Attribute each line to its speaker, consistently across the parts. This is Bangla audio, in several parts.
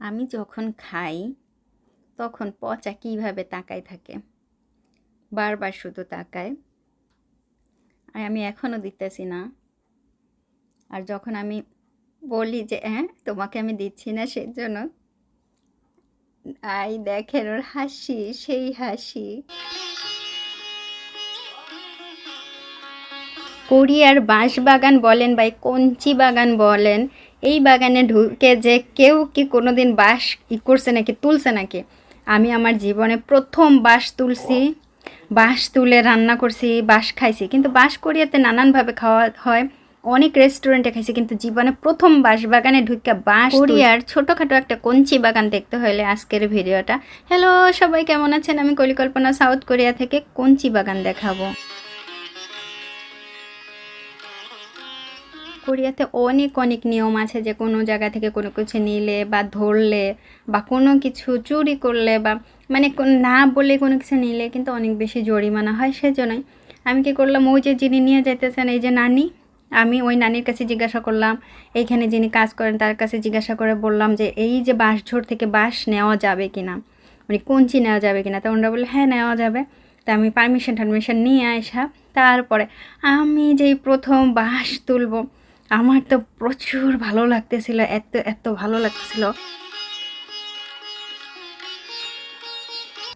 Speaker 1: আমি যখন খাই, তখন পচা কীভাবে তাকায় থাকে? বারবার শুধু তাকায়। আর আমি এখনও দিতেছি না। আর যখন আমি বলি যে হ্যাঁ তোমাকে আমি দিচ্ছি না সেই জন্য আই, দেখেন ওর হাসি, সেই হাসি। কোরিয়ার বাঁশ বাগান বলেন বা কঞ্চি বাগান বলেন এই বাগানে ঢুকে যে কেউ কি কোনোদিন বাঁশ ই করছে নাকি, তুলছে নাকি? আমি আমার জীবনে প্রথম বাঁশ তুলছি, বাঁশ তুলে রান্না করছি, বাঁশ খাইছি। কিন্তু বাঁশ কোরিয়াতে নানানভাবে খাওয়া হয়, অনেক রেস্টুরেন্টে খাইছি, কিন্তু জীবনে প্রথম বাঁশ বাগানে ঢুকে বাঁশ কোরিয়ার ছোটোখাটো একটা কঞ্চি বাগান দেখতে হলে আজকের ভিডিওটা। হ্যালো সবাই কেমন আছেন? আমি কলিকল্পনা সাউথ কোরিয়া থেকে কঞ্চি বাগান দেখাবো। কোরিয়াতে অনেক অনেক নিয়ম আছে যে কোনো জায়গা থেকে কোনো কিছু নিলে বা ধরলে বা কোনো কিছু চুরি করলে বা মানে না বলে কোনো কিছু নিলে কিন্তু অনেক বেশি জরিমানা হয় সেজন্যই। আমি কি করলাম, ওই যে যিনি নিয়ে যাইতেছেন, এই যে নানি, আমি ওই নানির কাছে জিজ্ঞাসা করলাম, এইখানে যিনি কাজ করেন তার কাছে জিজ্ঞাসা করে বললাম যে, এই যে বাঁশঝোড় থেকে বাঁশ নেওয়া যাবে কিনা? মানে কঞ্চি নেওয়া যাবে কিনা? তা ওনারা বলল হ্যাঁ নেওয়া যাবে। তা আমি পারমিশন টারমিশন নিয়ে আসা তারপরে আমি যেই প্রথম বাঁশ তুলবো আমার তো প্রচুর ভালো লাগতেছিল, এত এত ভালো লাগতেছিল।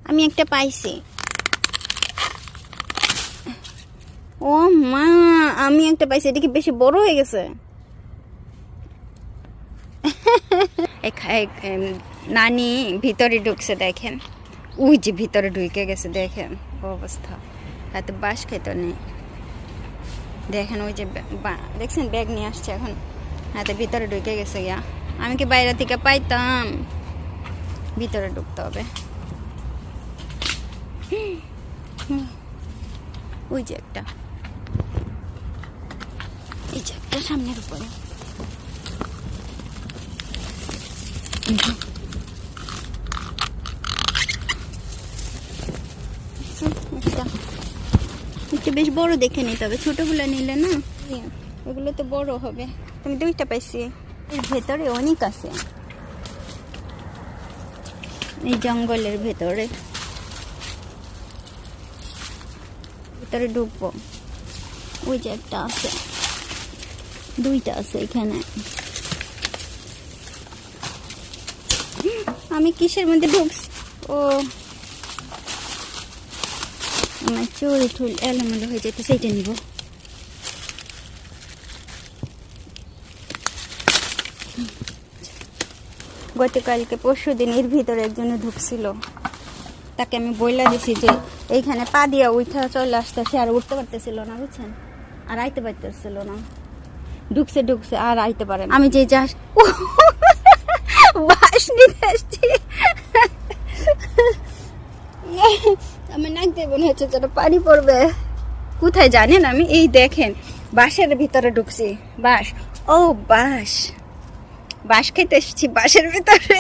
Speaker 1: আমি একটা পাইছি। ও মা, আমি একটা পাইছি, এটা কি বেশি বড় হয়ে গেছে? নানি ভিতরে ঢুকছে, দেখেন। উই যে ভিতরে ঢুকে গেছে, দেখেন। অবস্থা। এত বাস খেতে নেই দেখেন ওই যে দেখছেন, ব্যাগ নিয়ে আসছে এখন। হাতে ভিতরে ঢুকে গেছে গিয়া। আমি কি বাইরে থেকে পাইতাম? ভিতরে ঢুকতে হবে। ওই যে একটা। এই যে একটা সামনের উপরে দেখছেন? একটা একটু বেশ বড় দেখে নিতে হবে ছোটগুলো নিলে না? ইয়ে, ওগুলো তো বড় হবে। আমি দুইটা পাইছি। এর ভেতরে অনেক আছে। এই জঙ্গলের ভেতরে। ভেতরে ঢুকবো। ওই যে একটা আছে। দুইটা আছে এখানে। আমি কিসের মধ্যে ঢুকছি? ও আমার চুল টুল এলোমেলো হয়ে যেতে সেইটা নিব। গতকালকে পরশু দিন এর ভিতরে একজনে ঢুকছিল। তাকে আমি বইলা দিছি যে, এইখানে পা দিয়া উঠা চলে আসতেছে, আর উঠতে পারতেছিল না, বুঝছেন? আর আইতে পারতেছিল না। ঢুকছে ঢুকছে, আর আইতে পারে। আমি যে যা বাস নিতে আসছি। আমার নাক দিয়ে মনে হচ্ছে যেন পানি পড়বে। কোথায় জানেন আমি? এই দেখেন, বাঁশের ভিতরে ঢুকছি। বাঁশ। ও, বাঁশ। বাঁশ খেতে এসেছি বাঁশের ভিতরে।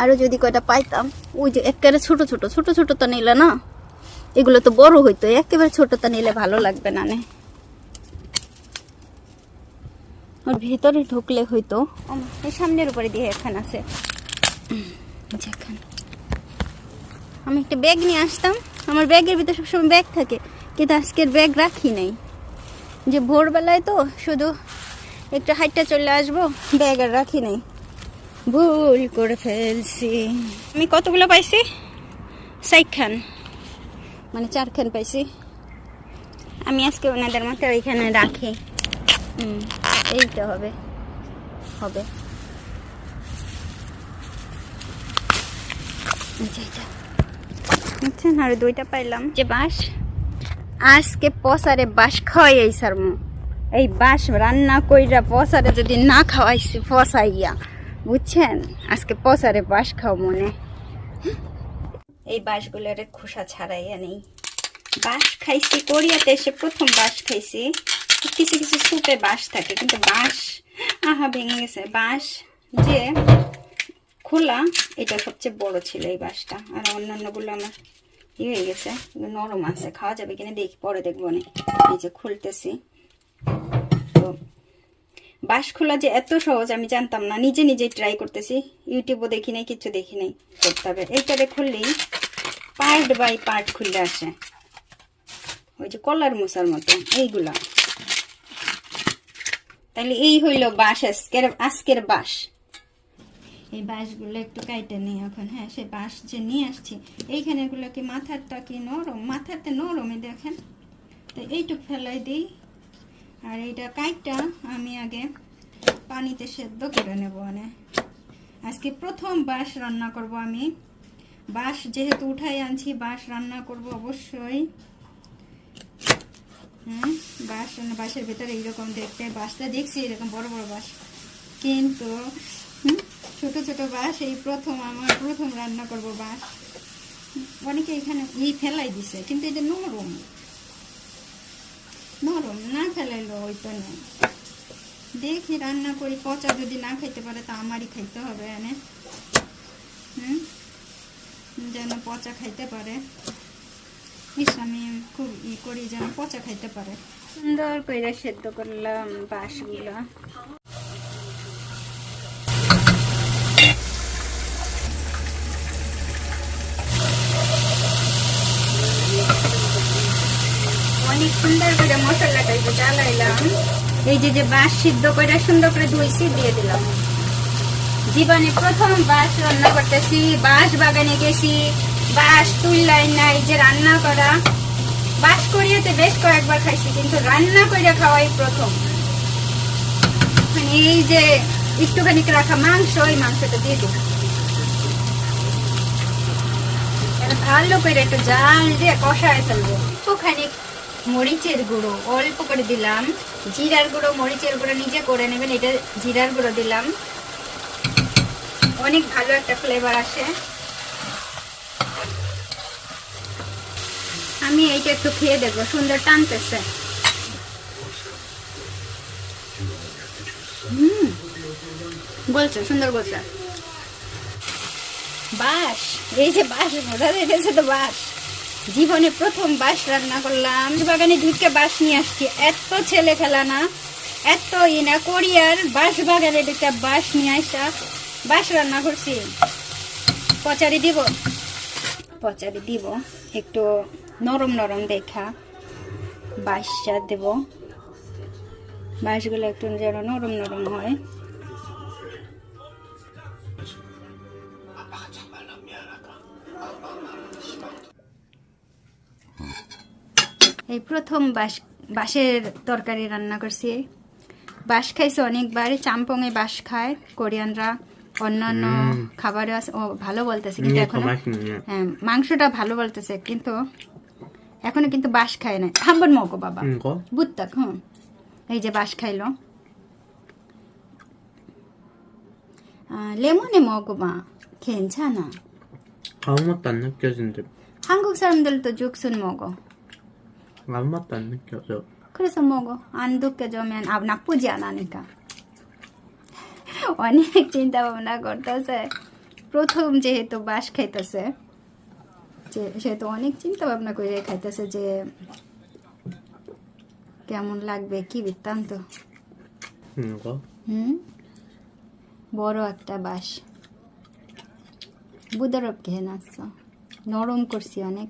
Speaker 1: আরও যদি কয়টা পাইতাম, ওই যে একেবারে ছোট ছোট ছোট ছোট তো নিলে না? এগুলো তো বড় হইতো, একেবারে ছোট তো নিলে ভালো লাগবে না, নে। ওর ভেতরে ঢুকলে হইতো। ও সামনের উপরে দিয়ে এখানে আছে। আমি একটা ব্যাগ নিয়ে আসতাম। আমার ব্যাগের ভিতরে সবসময় ব্যাগ থাকে, কিন্তু আজকের ব্যাগ রাখি নাই। যে ভোরবেলায় তো শুধু একটু হাইটটা চলে আসব ব্যাগ আর রাখি নাই। ভুল করে ফেলছি। আমি কতগুলো পাইছি? সাইখান মানে চারখান পাইছি। আমি আজকে ওনাদের মতো ওইখানে রাখি। হুম, এইটা হবে। হবে। বুঝছেন আর দুইটা পাইলাম। যে বাঁশ আজকে পসারে বাঁশ খাওয়াই এই সারমু এই বাঁশ রান্না কইরা পসারে যদি না খাওয়াইছি পসাইয়া বুঝছেন? আজকে পসারে বাঁশ খাও মনে। এই বাঁশগুলোর খোসা ছাড়াইয়া নেই। বাঁশ খাইছি কোরিয়াতে এসে প্রথম বাঁশ খাইছি। কিছু কিছু সুপে বাঁশ থাকে কিন্তু বাঁশ আহা ভেঙে গেছে। বাঁশ যে খোলা, এটা সবচেয়ে বড় ছিল এই বাঁশটা আর অন্যান্যগুলো আমার ই হয়ে গেছে নরম আছে, খাওয়া যাবে কিনা দেখি, পরে দেখব না এই যে খুলতেছি। তো বাঁশ খোলা যে এত সহজ, আমি জানতাম না। নিজে নিজেই ট্রাই করতেছি। ইউটিউবও দেখি নাই, কিছু দেখি নাই, করতে হবে। এইটারে খুললেই পার্ট বাই পার্ট খুলে আসে। ওই যে কলার মশার মতো, এইগুলা। তাহলে এই হইল বাঁশ আজকের আজকের বাঁশ এই বাঁশগুলো একটু কাইটে নিই এখন হ্যাঁ সে বাঁশ যে নিয়ে আসছি এইখানে এগুলো কি মাথারটা কি নরম? মাথাতে নরম এই দেখেন। তো এইটুক ফেলাই দিই। আর এইটা কাইটটা আমি আগে পানিতে সেদ্ধ করে নেব মানে। আজকে প্রথম বাঁশ রান্না করব আমি। বাঁশ যেহেতু উঠাই আনছি, বাঁশ রান্না করব অবশ্যই। হ্যাঁ বাঁশ বাঁশের ভেতরে এইরকম দেখতে, বাঁশটা দেখছি, এরকম বড় বড় বাঁশ। কিন্তু ছোট ছোট বাঁশ, এই প্রথম আমার প্রথম রান্না করব বাঁশ। অনেকে এখানে এই ফেলাই দিছে, কিন্তু এটা নরম। নরম, না ফেলাইলো ওই তো নেই দেখি রান্না করি, পচা যদি না খাইতে পারে তা আমারই খাইতে হবে, এনে। হুম? যেন পচা খাইতে পারে। আমি খুব ই করি যেন পচা খাইতে পারে। সুন্দর করে সেদ্ধ করলাম বাঁশগুলো অনেক সুন্দর করে মশলাটা একটু জ্বালাইলাম এই যে যে বাঁশ সিদ্ধ করে সুন্দর করে ধুইছি দিয়ে দিলাম। জীবনে প্রথম বাঁশ রান্না করতেছি, বাঁশ বাগানে গেছি, বাঁশ তুললাই নাই যে রান্না করা। বাঁশ করিয়েতে বেশ কয়েকবার খাইছি, কিন্তু রান্না করে খাওয়াই প্রথম। মানে এই যে একটুখানি রাখা মাংস, ওই মাংসটা দিয়ে এটা ভালো করে একটু জাল দিয়ে কষায় ফেলব। একটুখানি মরিচের গুঁড়ো অল্প করে দিলাম। জিরার গুঁড়ো, মরিচের গুঁড়ো নিজে করে নেবেন, এটা জিরার গুঁড়ো দিলাম। অনেক ভালো একটা ফ্লেভার আসে। আমি এইটা একটু খেয়ে দেখব, সুন্দর টানতেছে। হুম বলছে সুন্দর বলছে বাস এই যে বাস বোঝা যাইতেছে তো বাস জীবনে প্রথম বাস রান্না করলাম। বাগানে ঢুকে বাস নিয়ে আসছি। এত ছেলে খেলা না। এত ই না। কোরিয়ার বাস বাগানে ঢুকে বাস নিয়ে আসা। বাস রান্না করছি। পচারি দিব। পচারি দিব। একটু নরম নরম দেখা। বাঁশটা দেব। বাঁশগুলো একটু যেন নরম নরম হয়। এই প্রথম বাঁশ বাঁশের তরকারি রান্না করছি বাঁশ খাইছে অনেকবার চাম্পংয়ে বাঁশ খায় কোরিয়ানরা অন্যান্য খাবারে আছে ও ভালো বলতেছে কিন্তু
Speaker 2: 이게 더
Speaker 1: এখন
Speaker 2: 맛있네요.
Speaker 1: হ্যাঁ মাংসটা ভালো বলতেছে কিন্তু এখনো কিন্তু বাঁশ খায় না 한번 먹어 봐봐
Speaker 2: 이거?
Speaker 1: বুত্তাক হুম এই যে বাঁশ খাইলো 아, 레몬에 먹어봐 괜찮아
Speaker 2: 아무 맛도 안 느껴지는데
Speaker 1: 한국 사람들도 죽순 먹어
Speaker 2: 아무 맛도 안 느껴져.
Speaker 1: 그래서 먹어 안 느껴지면 아, 나쁘지 않으니까 অনেক চিন্তা ভাবনা করতেছে প্রথম যেহেতু বাস খাইতেছে যে সেহেতু অনেক চিন্তা ভাবনা করে খাইতেছে যে কেমন লাগবে কি বৃত্তান্ত
Speaker 2: 이거?
Speaker 1: হুম বড় একটা বাঁশ বুদরবকে নাচছ নরম করছি অনেক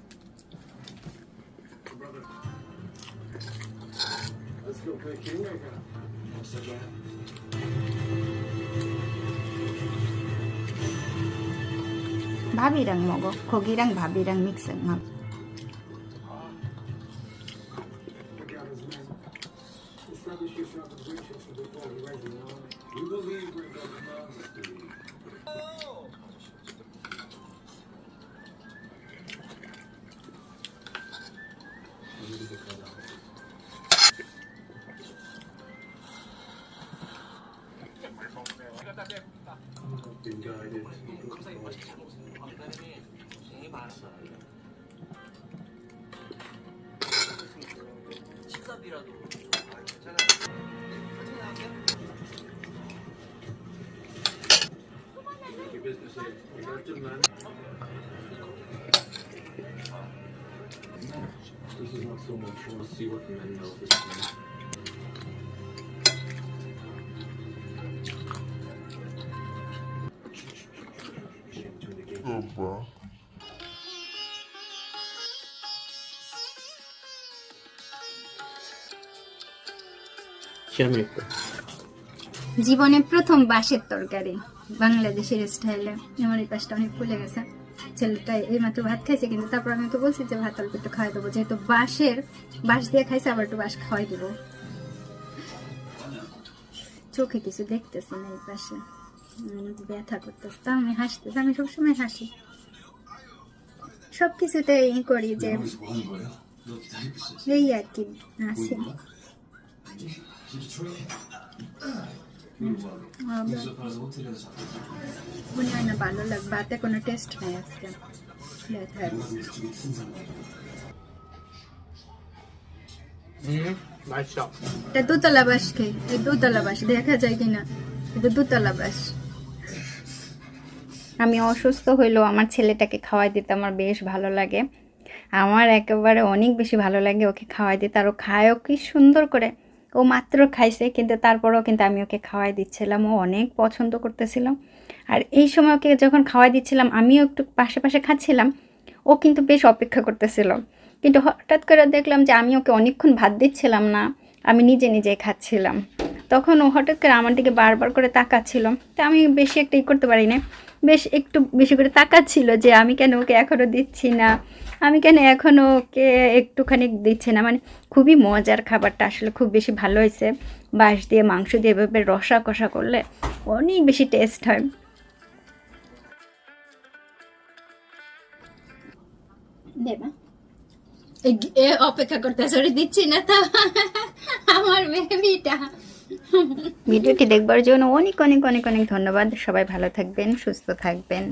Speaker 1: 밥이랑 먹어. 고기랑 밥이랑 믹스
Speaker 3: This is not so much. We'll see what the menu is this time.
Speaker 2: Oh, bro.
Speaker 1: জীবনে প্রথম বাঁশের তরকারি বাংলাদেশের স্টাইলে আমার এই পাশটা অনেক ফুলে গেছে। ছেলেটা এই মাত্র ভাত খাইছে, কিন্তু তারপর আমি তো বলছি যে, ভাত অল্প একটু খাওয়াই দেবো। যেহেতু বাঁশের, বাঁশ দিয়ে খাইছে, আবার একটু বাঁশ খাওয়াই দেবো। চোখে কিছু দেখতেছি না এই পাশে। ব্যথা করতেছে। তা আমি হাসতেছি, আমি সবসময় হাসি। সব কিছুতে ই করি যে এই আর কি, হাসি। মনে হয় না ভালো লাগবে হাতে কোনো টেস্ট নাই আজকে এটা দুতলা বাস খাই এই দুতলা বাস দেখা যায় কিনা এটা দুতলা বাস আমি অসুস্থ হইলেও আমার ছেলেটাকে খাওয়াই দিতে আমার বেশ ভালো লাগে। আমার একেবারে অনেক বেশি ভালো লাগে ওকে খাওয়াই দিতে। আরও খায়ও কি সুন্দর করে। ও মাত্র খাইছে, কিন্তু তারপরেও কিন্তু আমি ওকে খাওয়াই দিচ্ছিলাম। ও অনেক পছন্দ করতেছিল। আর এই সময় ওকে যখন খাওয়াই দিচ্ছিলাম, আমিও একটু পাশে পাশে খাচ্ছিলাম, ও কিন্তু বেশ অপেক্ষা করতেছিল। কিন্তু হঠাৎ করে দেখলাম যে আমি ওকে অনেকক্ষণ ভাত দিচ্ছিলাম না, আমি নিজে নিজে খাচ্ছিলাম। তখন ও হঠাৎ করে আমার দিকে বারবার করে তাকাচ্ছিল। তা আমি বেশি একটা ই করতে পারি না বেশ একটু বেশি করে তাকাচ্ছিল যে আমি কেন ওকে এখনও দিচ্ছি না? আমি কেন এখনও ওকে একটুখানি দিচ্ছি না? মানে খুবই মজার খাবারটা আসলে, খুব বেশি ভালো হয়েছে। বাঁশ দিয়ে, মাংস দিয়ে এভাবে রসা কষা করলে অনেক বেশি টেস্ট হয়। অপেক্ষা করতে দিচ্ছি না তা। আমার বেবিটা ভিডিওটি দেখবার জন্য অনেক অনেক অনেক অনেক ধন্যবাদ। সবাই ভালো থাকবেন সুস্থ থাকবেন।